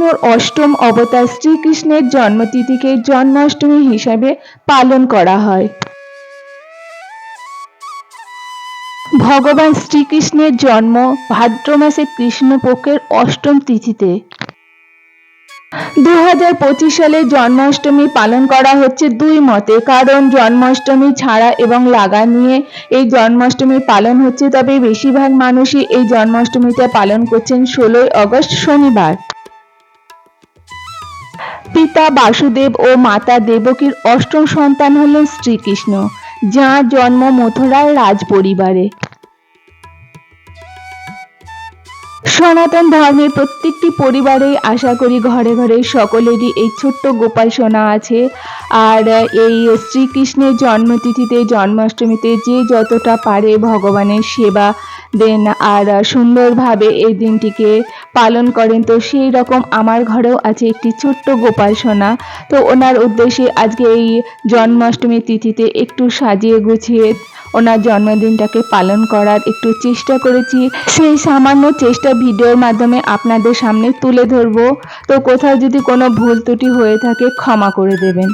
বিষ্ণুর অষ্টম অবতার শ্রীকৃষ্ণের জন্মতিথিকে জন্মাষ্টমী হিসাবে পালন করা হয়। ভগবান শ্রীকৃষ্ণের জন্ম ভাদ্র মাসে কৃষ্ণপক্ষের অষ্টম তিথিতে। দু হাজার পঁচিশ সালে জন্মাষ্টমী পালন করা হচ্ছে দুই মতে, কারণ জন্মাষ্টমী ছাড়া এবং লাগা নিয়ে এই জন্মাষ্টমী পালন হচ্ছে, তবে বেশিরভাগ মানুষই এই জন্মাষ্টমীতে পালন করছেন ষোলোই আগস্ট শনিবার। পিতা বাসুদেব ও মাতা দেবকীর অষ্টম সন্তান হলেন শ্রীকৃষ্ণ, যাঁর জন্ম মথুরার রাজ পরিবারে সনাতন ধর্মের প্রত্যেকটি পরিবারেই আশা করি ঘরে ঘরে সকলেরই এই ছোট্ট গোপাল সোনা আছে। আর এই শ্রীকৃষ্ণের জন্মতিথিতে, জন্মাষ্টমীতে যে যতটা পারে ভগবানের সেবা দেন আর সুন্দরভাবে এই দিনটিকে পালন করেন। তো সেই রকম আমার ঘরেও আছে একটি ছোট্ট গোপাল সোনা। তো ওনার উদ্দেশ্যে আজকে এই জন্মাষ্টমী তিথিতে একটু সাজিয়ে গুছিয়ে ওনার জন্মদিনটাকে পালন করার একটু চেষ্টা করেছি। সেই সামান্য চেষ্টা ভিডিওর মাধ্যমে আপনাদের সামনে তুলে ধরবো। তো কোথাও যদি কোনো ভুল ত্রুটি হয়ে থাকে ক্ষমা করে দেবেন।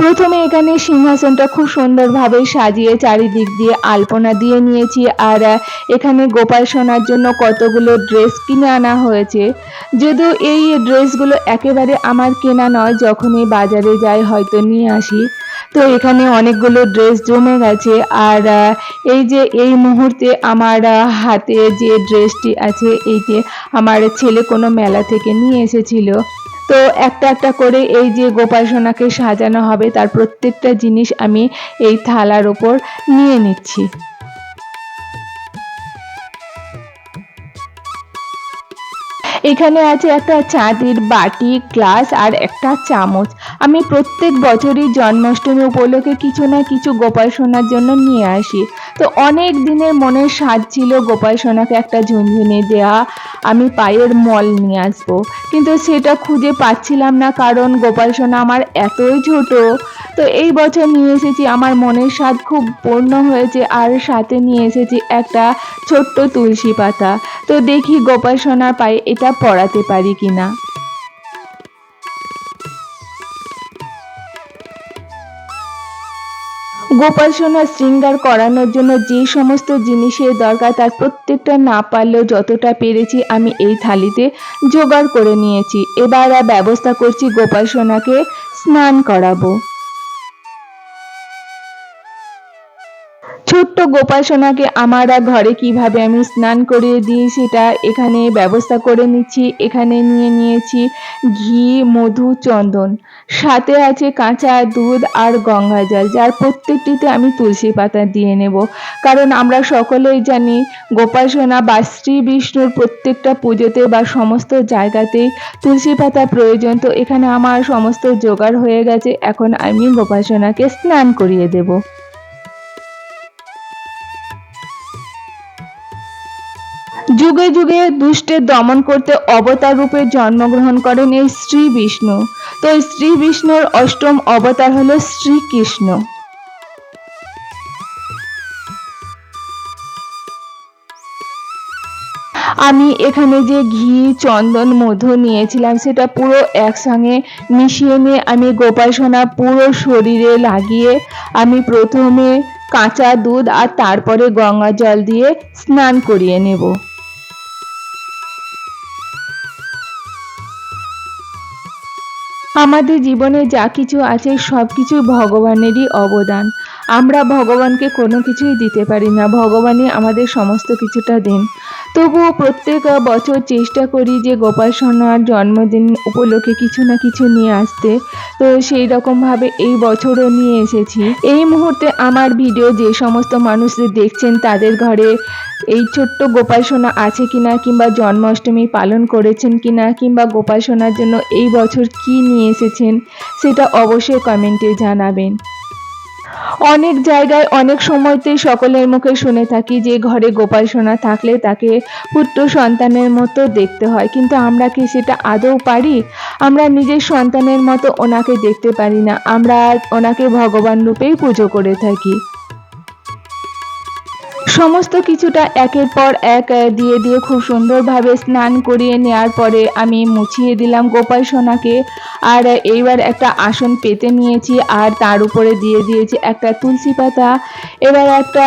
প্রথমে এখানে সিংহাসনটা খুব সুন্দরভাবে সাজিয়ে চারিদিক দিয়ে আলপনা দিয়ে নিয়েছি আর এখানে গোপাল সোনার জন্য কতগুলো ড্রেস কিনে আনা হয়েছে। যদিও এই ড্রেসগুলো একেবারে আমার কেনা নয়, যখনই বাজারে যাই হয়তো নিয়ে আসি। তো এখানে অনেকগুলো ড্রেস জমে গেছে আর এই যে এই মুহূর্তে আমার হাতে যে ড্রেসটি আছে, এইটি আমার ছেলে কোনো মেলা থেকে নিয়ে এসেছিল। তো একটা একটা করে এই যে গোপাল সোনাকে সাজানো হবে, তার প্রত্যেকটা জিনিস আমি এই থালার ওপর নিয়ে নিচ্ছি। এখানে আছে একটা চাঁদির বাটি, গ্লাস আর একটা চামচ। আমি প্রত্যেক বছরই জন্মাষ্টমী উপলক্ষে কিছু না কিছু গোপাল সোনার জন্য নিয়ে আসি। তো অনেক দিনের মনের স্বাদ ছিল গোপাল সোনাকে একটা ঝুনঝুনি দেওয়া আমি পায়ের মল নিয়ে আসব। কিন্তু সেটা খুঁজে পাচ্ছিলাম না কারণ গোপাল সোনা আমার এতই ছোট। তো এই বছর নিয়ে এসেছি, আমার মনের স্বাদ খুব পূর্ণ হয়েছে আর সাথে নিয়ে এসেছি একটা ছোট্ট তুলসী পাতা। তো দেখি গোপাল সোনার পায়ে এটা পড়াতে পারি কিনা। গোপাল সোনা শৃঙ্গার করানোর জন্য যে সমস্ত জিনিসের দরকার তার প্রত্যেকটা না পারলেও যতটা পেরেছি আমি এই থালিতে জোগাড় করে নিয়েছি। এবার ব্যবস্থা করছি গোপাল সোনাকে স্নান করাবো। ছোট্ট গোপাল সোনাকে আমার ঘরে কীভাবে আমি স্নান করিয়ে দিই সেটা এখানে ব্যবস্থা করে নিচ্ছি। এখানে নিয়ে নিয়েছি ঘি, মধু, চন্দন। সাথে আছে কাঁচা দুধ আর গঙ্গা জল, যার প্রত্যেকটিতে আমি তুলসী পাতা দিয়ে নেব। কারণ আমরা সকলেই জানি গোপাল সোনা বা শ্রী বিষ্ণুর প্রত্যেকটা পুজোতে বা সমস্ত জায়গাতেই তুলসী পাতা প্রয়োজন। তো এখানে আমার সমস্ত জোগাড় হয়ে গেছে। এখন আমি গোপাল সোনাকে স্নান করিয়ে দেবো। যুগে যুগে দুষ্টের দমন করতে অবতার রূপে জন্মগ্রহণ করেন এই শ্রী বিষ্ণু। তো শ্রী বিষ্ণুর অষ্টম অবতার হল শ্রীকৃষ্ণ আমি এখানে যে ঘি, চন্দন, মধু নিয়েছিলাম, সেটা পুরো একসঙ্গে মিশিয়ে নিয়ে আমি গোপাল সোনা পুরো শরীরে লাগিয়ে আমি প্রথমে কাঁচা দুধ আর তারপরে গঙ্গা জল দিয়ে স্নান করিয়ে নেব। আমাদের জীবনে যা কিছু আছে সব কিছু ভগবানেরই অবদান। আমরা ভগবানকে কোনো কিছুই দিতে পারি না। ভগবানই আমাদের সমস্ত কিছুটা দেন। তবুও প্রত্যেক বছর চেষ্টা করি যে গোপাল সোনার জন্মদিন উপলক্ষে কিছু না কিছু নিয়ে আসতে। তো সেই রকমভাবে এই বছরও নিয়ে এসেছি। এই মুহূর্তে আমার ভিডিও যে সমস্ত মানুষদের দেখছেন তাদের ঘরে এই ছোট্ট গোপাল সোনা আছে কিনা কিংবা জন্মাষ্টমী পালন করেছেন কিনা কিংবা গোপাল সোনার জন্য এই বছর কি নিয়ে এসেছেন, সেটা অবশ্যই কমেন্টে জানাবেন। অনেক জায়গায় অনেক সময়তেই সকলের মুখে শুনে থাকি যে ঘরে গোপাল সোনা থাকলে তাকে পুত্র সন্তানের মতো দেখতে হয়। কিন্তু আমরা কি সেটা আদৌ পারি? আমরা নিজের সন্তানের মতো ওনাকে দেখতে পারি না। আমরা ওনাকে ভগবান রূপেই পুজো করে থাকি। সমস্ত কিছুটা একের পর এক দিয়ে দিয়ে খুব সুন্দরভাবে স্নান করিয়ে নেওয়ার পরে আমি মুছিয়ে দিলাম গোপাল সোনাকে। আর এইবার একটা আসন পেতে নিয়েছি আর তার উপরে দিয়ে দিয়েছি একটা তুলসী পাতা। এবার একটা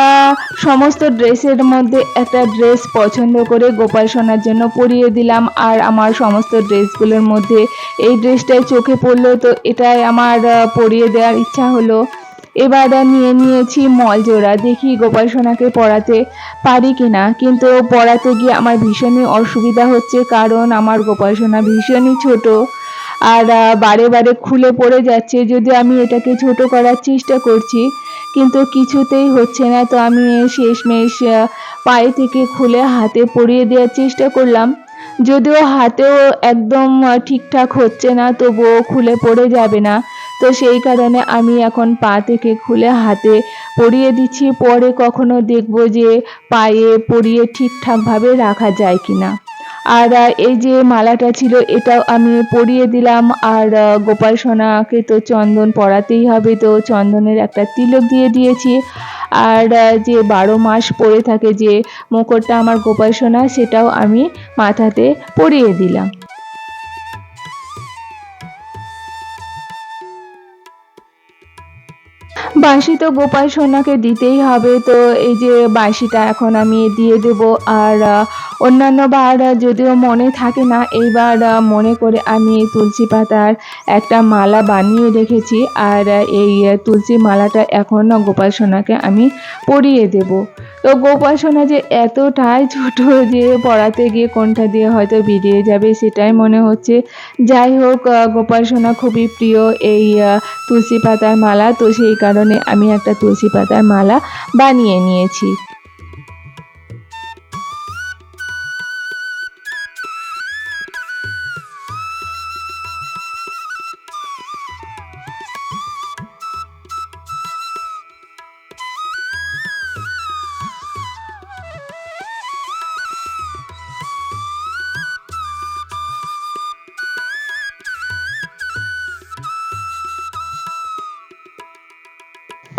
সমস্ত ড্রেসের মধ্যে একটা ড্রেস পছন্দ করে গোপাল সোনার জন্য পরিয়ে দিলাম। আর আমার সমস্ত ড্রেসগুলোর মধ্যে এই ড্রেসটাই চোখে পড়ল তো এটাই আমার পরিয়ে দেওয়ার ইচ্ছা হলো। এবার নিয়ে নিয়েছি মলজোড়া। দেখি গোপাল সোনাকে পড়াতে পারি কিনা। কিন্তু পড়াতে গিয়ে আমার ভীষণই অসুবিধা হচ্ছে কারণ আমার গোপাল সোনা ভীষণই ছোট। আর বারে বারে খুলে পড়ে যাচ্ছে যদি আমি এটাকে ছোট করার চেষ্টা করছি। কিন্তু কিছুতেই হচ্ছে না। তো আমি শেষমেশ পায়ে থেকে খুলে হাতে পরিয়ে দেওয়ার চেষ্টা করলাম। যদিও হাতেও একদম ঠিকঠাক হচ্ছে না, তবুও খুলে পড়ে যাবে না। তো সেই কারণে আমি এখন পা থেকে খুলে হাতে পরিয়ে দিচ্ছি। পরে কখনো দেখব যে পায়ে পরিয়ে ঠিকঠাকভাবে রাখা যায় কিনা। আর এই যে মালাটা ছিল, এটাও আমি পরিয়ে দিলাম। আর গোপাল সোনাকে তো চন্দন পরাতেই হবে, তো চন্দনের একটা তিলক দিয়ে দিয়েছি। আর যে বারো মাস পরে থাকে যে মুকুটটা আমার গোপাল সোনা সেটাও আমি মাথাতে পরিয়ে দিলাম। বাঁশি তো গোপাল সোনাকে দিতেই হবে। তো এই যে বাঁশিটা এখন আমি দিয়ে দেব। আর অন্যান্য বার যদিও মনে থাকে না, এইবার মনে করে আমি তুলসী পাতার একটা মালা বানিয়ে রেখেছি। আর এই তুলসী মালাটা এখন গোপাল সোনাকে আমি পরিয়ে দেব। তো গোপাসনা সোনা যে এতটাই ছোট যে পড়াতে গিয়ে কোনটা দিয়ে হয়তো বেরিয়ে যাবে সেটাই মনে হচ্ছে। যাই হোক গোপাসনা খুবই প্রিয় এই তুলসী পাতার মালা। তো সেই কারণে আমি একটা তুলসী পাতার মালা বানিয়ে নিয়েছি।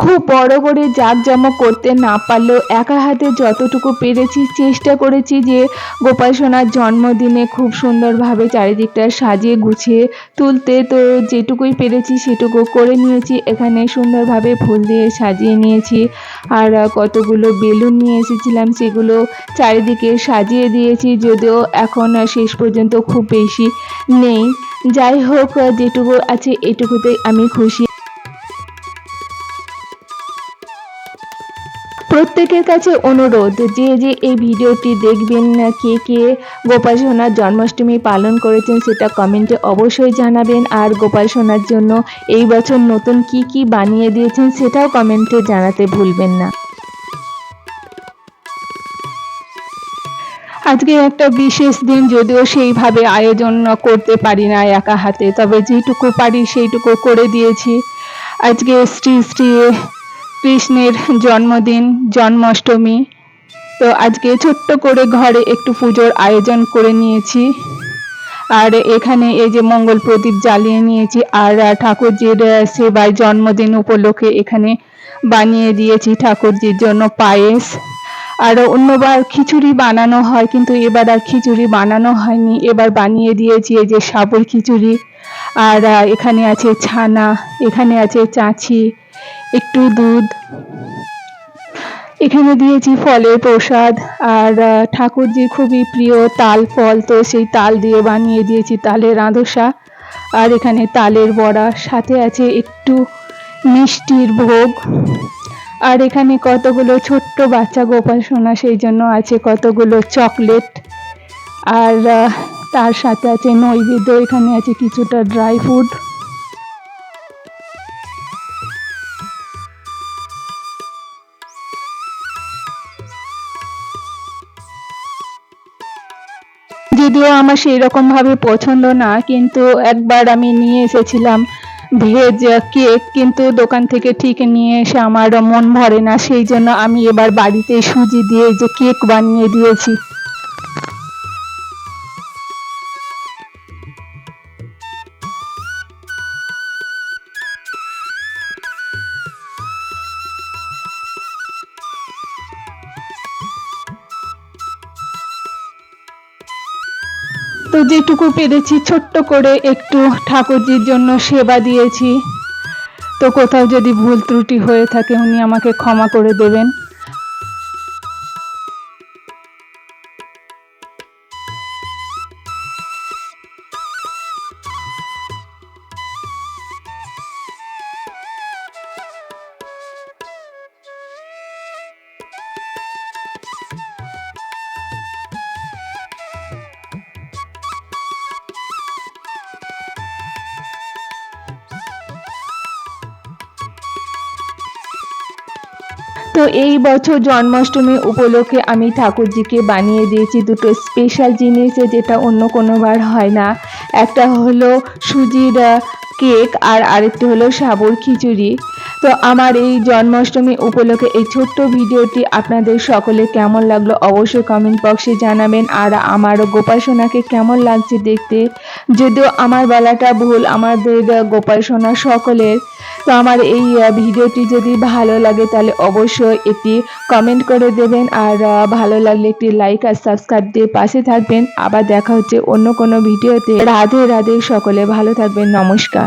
খুব বড় করে জাঁকজমক করতে না পারলেও একা হাতে যতটুকু পেরেছি চেষ্টা করেছি যে গোপাল সোনার জন্মদিনে খুব সুন্দরভাবে চারিদিকটা সাজিয়ে গুছিয়ে তুলতে। তো যেটুকুই পেরেছি সেটুকু করে নিয়েছি। এখানে সুন্দরভাবে ফুল দিয়ে সাজিয়ে নিয়েছি। আর কতগুলো বেলুন নিয়ে এসেছিলাম সেগুলো চারিদিকে সাজিয়ে দিয়েছি। যদিও এখন শেষ পর্যন্ত খুব বেশি নেই। যাই হোক, যেটুকু আছে এটুকুতেই আমি খুশি। প্রত্যেকের কাছে অনুরোধ যে যে এই ভিডিওটি দেখবেন না, কে কে গোপাল সোনার জন্মাষ্টমী পালন করেছেন সেটা কমেন্টে অবশ্যই জানাবেন। আর গোপাল সোনার জন্য এই বছর নতুন কি কি বানিয়ে দিয়েছেন সেটাও কমেন্টে জানাতে ভুলবেন না। আজকে একটা বিশেষ দিন, যদিও সেইভাবে আয়োজন করতে পারি না একা হাতে, তবে যেটুকু পারি সেইটুকু করে দিয়েছি। আজকে শ্রী শ্রী কৃষ্ণের জন্মদিন, জন্মাষ্টমী। তো আজকে ছোট্ট করে ঘরে একটু পুজোর আয়োজন করে নিয়েছি। আর এখানে এই যে মঙ্গল প্রদীপ জ্বালিয়ে নিয়েছি, আর ঠাকুরজির সেবায় জন্মদিন উপলক্ষে এখানে বানিয়ে দিয়েছি ঠাকুরজির জন্য পায়েস। আর অন্যবার খিচুড়ি বানানো হয়, কিন্তু এবার আর খিচুড়ি বানানো হয়নি। এবার বানিয়ে দিয়েছি এই যে সাবুর খিচুড়ি। আর এখানে আছে ছানা, এখানে আছে চাছি একটু দুধ। এখানে দিয়েছি ফলের প্রসাদ আর ঠাকুরজির খুবই প্রিয় তাল ফল, তো সেই তাল দিয়ে বানিয়ে দিয়েছি তালের আঁধসা আর এখানে তালের বড়া, সাথে আছে একটু মিষ্টির ভোগ। আর এখানে কতগুলো ছোট্ট বাচ্চা গোপাল সোনা, সেই জন্য আছে কতগুলো চকলেট। আর তার সাথে আছে নৈবেদ্য, এখানে আছে কিছুটা ড্রাই ফ্রুট। যদিও আমার সেই রকম ভাবে পছন্দ না, কিন্তু একবার আমি নিয়ে এসেছিলাম ভেজ কেক, কিন্তু দোকান থেকে ঠিক নিয়ে এসে আমার মন ভরে না, সেই জন্য আমি এবার বাড়িতে সুজি দিয়ে যে কেক বানিয়ে দিয়েছি। তো যেটুকু পেরেছি, ছোট্ট করে একটু ঠাকুরজির জন্য সেবা দিয়েছি। তো কোথাও যদি ভুল ত্রুটি হয়ে থাকে, উনি আমাকে ক্ষমা করে দেবেন। তো এই বছর জন্মাষ্টমী উপলক্ষে আমি ঠাকুরজিকে বানিয়ে দিয়েছি দুটো স্পেশাল জিনিস, যেটা অন্য কোনোবার হয় না। একটা হলো সুজির কেক আর আরেকটি হলো সাবর খিচুড়ি। তো আমার এই জন্মাষ্টমী উপলক্ষে এই ছোট্ট ভিডিওটি আপনাদের সকলে কেমন লাগল অবশ্যই কমেন্ট বক্সে জানাবেন। আর আমার গোপাল সোনাকে কেমন লাগছে দেখতে, যদিও আমার বেলাটা ভুল, আমাদের গোপাল সোনা সকলের। তো আমার এই ভিডিওটি যদি ভালো লাগে তাহলে অবশ্যই একটি কমেন্ট করে দেবেন। আর ভালো লাগলে একটি লাইক আর সাবস্ক্রাইব দিয়ে পাশে থাকবেন। আবার দেখা হচ্ছে অন্য কোনো ভিডিওতে। রাধে রাধে সকলে ভালো থাকবেন। নমস্কার।